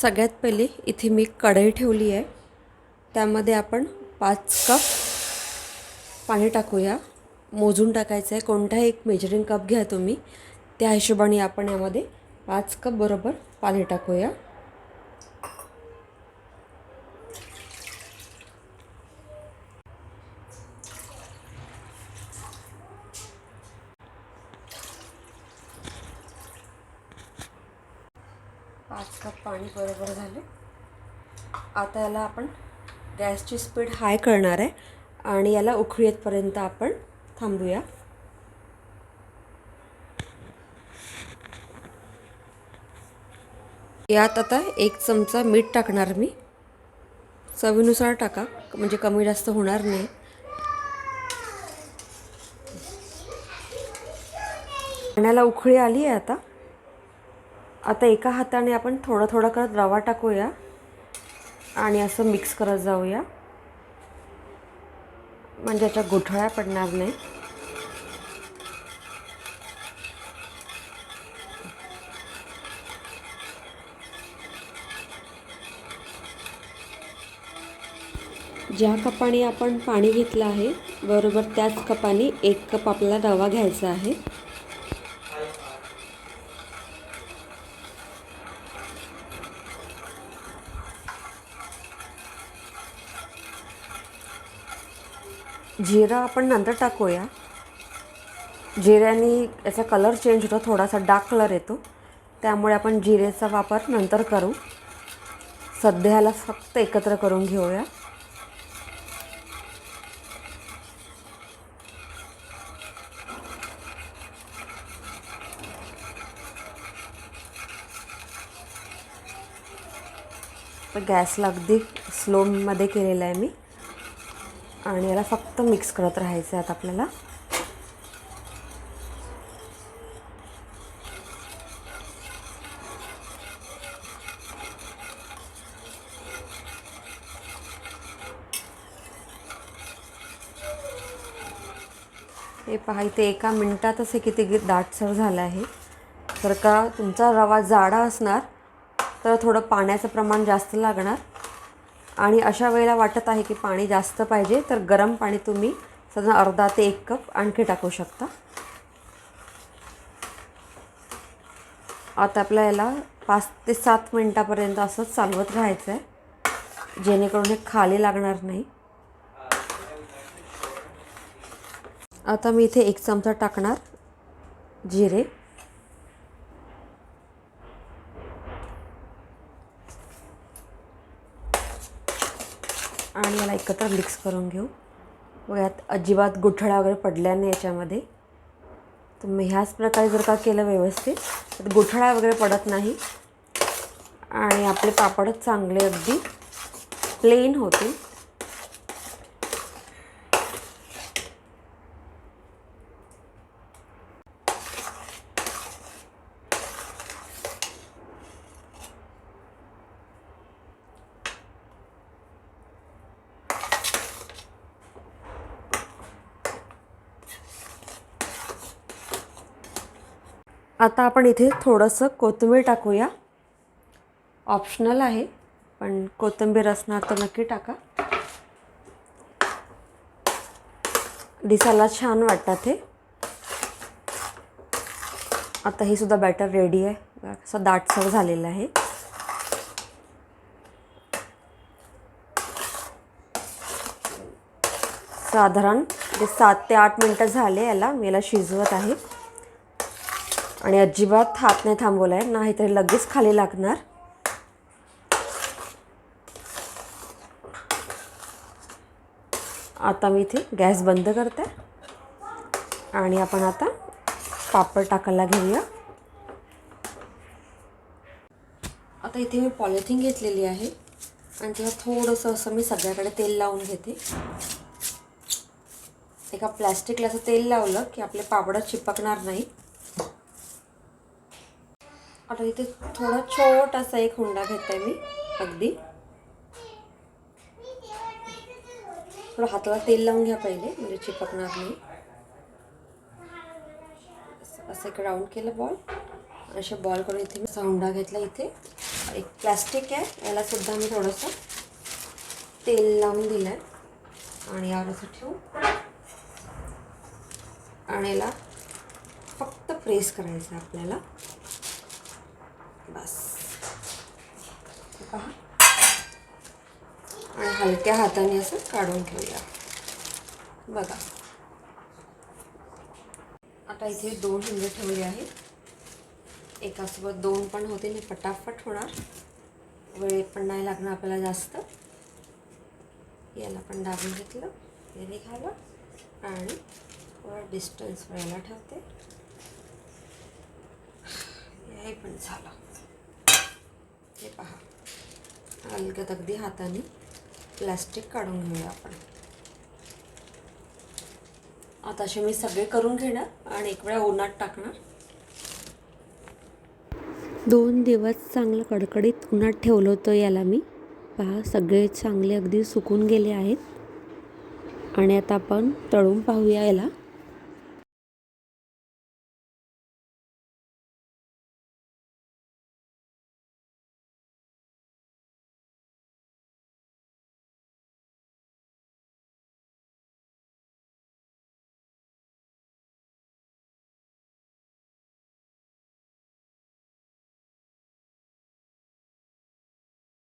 सगळ्यात पहिले इथे मी कढई ठेवली आहे. त्यामध्ये आपण पाच कप पाणी टाकूया. मोजून टाकायचं आहे. कोणताही एक मेजरिंग कप घ्या तुम्ही. त्या हिशोबाने आपण यामध्ये पाच कप बरोबर पाणी टाकूया. पाच कप पाणी बरोबर झाले. आता याला आपण गॅसची स्पीड हाय करणार आहे आणि याला उकळी येतपर्यंत आपण थांबूया. यात आता एक चमचा मीठ टाकणार मी. चवीनुसार टाका म्हणजे कमी जास्त होणार नाही. पाण्याला उकळी आली आहे आता. आता एका हाताने आपण थोडं थोडं करत रवा टाकूया आणि असं मिक्स करत जाऊया. म्हणजे याच्या गुठळ्या पडणार नाही ज्या कपाने आपण पाणी घेतलं आहे बरोबर त्याच कपाने एक कप आपला रवा घ्यायचा आहे. जिरा आपण नंतर टाकूया. जिऱ्याने याचा कलर चेंज होतो थोडासा डार्क कलर येतो. त्यामुळे आपण जिरेचा वापर नंतर करू. सध्याला फक्त एकत्र करून घेऊया. गॅसला अगदी स्लोमध्ये केलेला आहे मी. आणि याला फक्त मिक्स करत राहायचं आहे आता आपल्याला. हे पहा इथे एका मिनटातच हे किती दाटसर झालं आहे. जर का तुमचा रवा जाडा असणार तर थोडं पाण्याचं प्रमाण जास्त लागणार. आणि अशा वेळेला वाटत आहे की पाणी जास्त पाहिजे तर गरम पाणी तुम्ही साधारण अर्धा ते एक कप आणखी टाकू शकता. आता आपल्या याला पाच ते सात मिनटापर्यंत असंच चालवत राहायचं आहे जेणेकरून हे खाली लागणार नाही. आता मी इथे एक चमचा टाकणार जिरे आणि याला एकत्र मिक्स करून घेऊ. मग यात अजिबात गुठळा वगैरे पडल्या नाही याच्यामध्ये. तुम्ही ह्याच प्रकारे जर का केलं व्यवस्थित तर गुठळा वगैरे पडत नाही. आणि आपले पापडच चांगले अगदी प्लेन होते आता आपण इथे थोडंसं कोथिंबीर टाकूया. ऑप्शनल आहे पण कोथिंबीर असणार तर नक्की टाका. दिसायला छान वाटतात हे. आता हे सुद्धा बॅटर रेडी आहे. असं दाटसर झालेलं आहे. साधारण ते सात ते आठ मिनटं झाले याला मी याला शिजवत आहे. आणि अजिबात हात नाही थांबवला आहे नाहीतरी लगेच खाली लागणार. आता मी इथे गॅस बंद करते. आणि आपण आता पापड टाकायला घेऊया. आता इथे मी पॉलिथिन घेतलेली आहे. आणि तेव्हा थोडंसं असं मी सगळ्याकडे तेल लावून घेते. एका प्लॅस्टिकला असं तेल लावलं की आपले पापड चिपकणार नाही आता इथे थोडा छोटासा एक हुंडा घेते मी अगदी. थोडं हाताला तेल लावून घ्या पहिले म्हणजे चिपकणार नाही. असं एक राऊंड केलं बॉल असे बॉल करून इथे मी असा हुंडा घेतला इथे. एक प्लॅस्टिक आहे याला सुद्धा मी थोडंसं तेल लावून दिलं आहे आणि यावर असं ठेवू. आणि याला फक्त प्रेस करायचं आहे आपल्याला. बस. पहा. आणि हलक्या हाताने असं काढून घेऊया बघा. आता इथे दोन हिंगे ठेवले आहेत. एकासोबत दोन पण होते. आणि पटापट होणार. वेळ पण नाही लागणार आपल्याला जास्त. याला पण दाबून घेतलं. हे निघालं. आणि थोडा डिस्टन्स वेळेला ठेवते. हे पण झालं. हे पहा हलक्यात अगदी हाताने प्लॅस्टिक काढून घेऊया आपण. आता असे मी सगळे करून घेणार आणि एक वेळा उन्हात टाकणार. दोन दिवस चांगलं कडकडीत उन्हात ठेवलं होतं याला मी. पहा सगळे चांगले अगदी सुकून गेले आहेत. आणि आता आपण तळून पाहूया याला.